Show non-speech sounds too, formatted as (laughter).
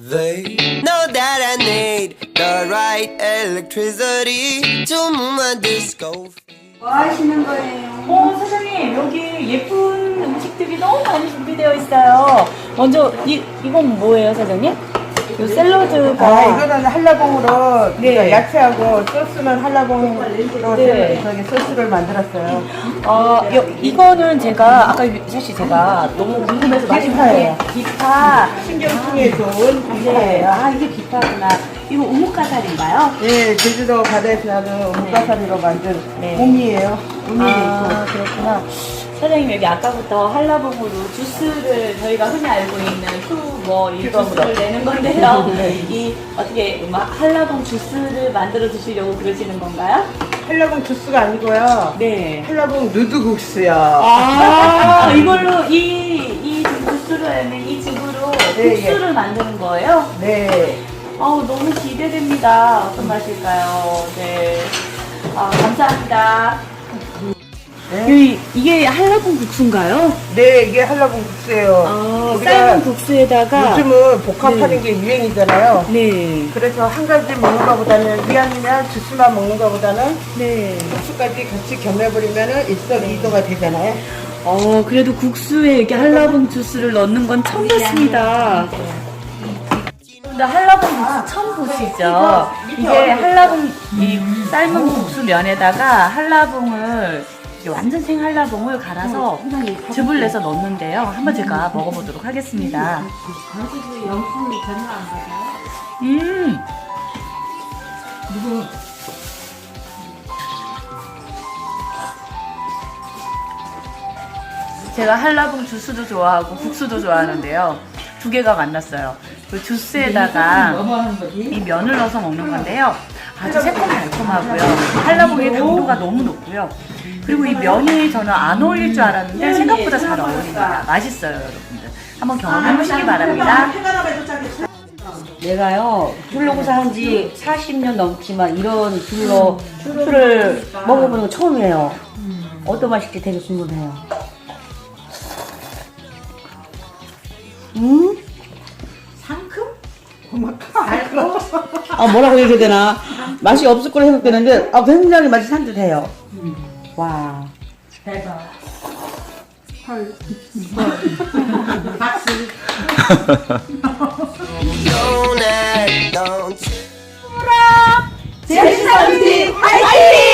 They know that I need the right electricity to move my disco. 뭐 하시는 거예요? 어, 사장님, 여기 예쁜 음식들이 너무 많이 준비되어 있어요. 먼저, 이, 이건 뭐예요, 사장님? 요 샐러드가. 아, 이거는 한라봉으로 네. 네. 야채하고 소스는 한라봉으로 네. 저기 소스를 만들었어요. 아, 여, 이거는 제가, 아까 사실 제가 너무 궁금해서 많이 기파예요. 기파. 신경통에 좋은 네. 기파예요. 아, 이게 기파구나. 이거 우뭇가살인가요? 네, 제주도 바다에서 나는 무가사리로 만든 네. 곰이에요. 우미 아, 그렇구나. 사장님, 여기 아까부터 한라봉으로 주스를 저희가 흔히 알고 있는 푸뭐 이 주스를 내는 건데요. (laughs) 이 어떻게 막 한라봉 주스를 만들어 드시려고 그러시는 건가요? 한라봉 주스가 아니고요. 네. 한라봉 누드국수요. 아, (laughs) 이걸로 이, 이 주스로 하면 이 즙으로 네, 국수를 만드는 거예요? 네. 아우, 너무 기대됩니다. 어떤 맛일까요? 네. 아, 감사합니다. 네. 이, 이게 한라봉 국수인가요? 네, 이게 한라봉 국수예요. 아, 우리가 삶은 국수에다가 요즘은 복합하는 게 유행이잖아요. 네, 그래서 한 가지 먹는 것보다는 위안이나 주스만 먹는 것보다는 네. 국수까지 같이 겸해버리면 일석이조가 되잖아요. 어, 그래도 국수에 이렇게 한라봉 주스를 넣는 건 처음 봤습니다. 근데 한라봉 국수 처음 보시죠? 이게 한라봉 이 삶은 국수 면에다가 한라봉을 완전 생 한라봉을 갈아서 즙을 내서 넣는데요. 한번 제가 먹어보도록 하겠습니다. 음, 제가 한라봉 주스도 좋아하고 국수도 좋아하는데요. 두 개가 만났어요. 그 주스에다가 이 면을 넣어서 먹는 건데요. 아주 새콤달콤하고요. 한라봉의 당도가 너무 높고요. 그리고 이 면이 저는 안 어울릴 줄 알았는데 생각보다 잘 어울립니다. 맛있어요, 여러분들. 한번 경험해 보시기 바랍니다. 내가요 블로그사 한지 40년 넘지만 이런 술로 술을 먹어보는 건 처음이에요. 어떤 맛일지 되게 궁금해요. 음? 상큼? 아 뭐라고 얘기해야 되나? 맛이 없을 거라 생각되는데 아 굉장히 맛이 산뜻해요. 와. Don't act, don't 제시사뷰티 화이팅!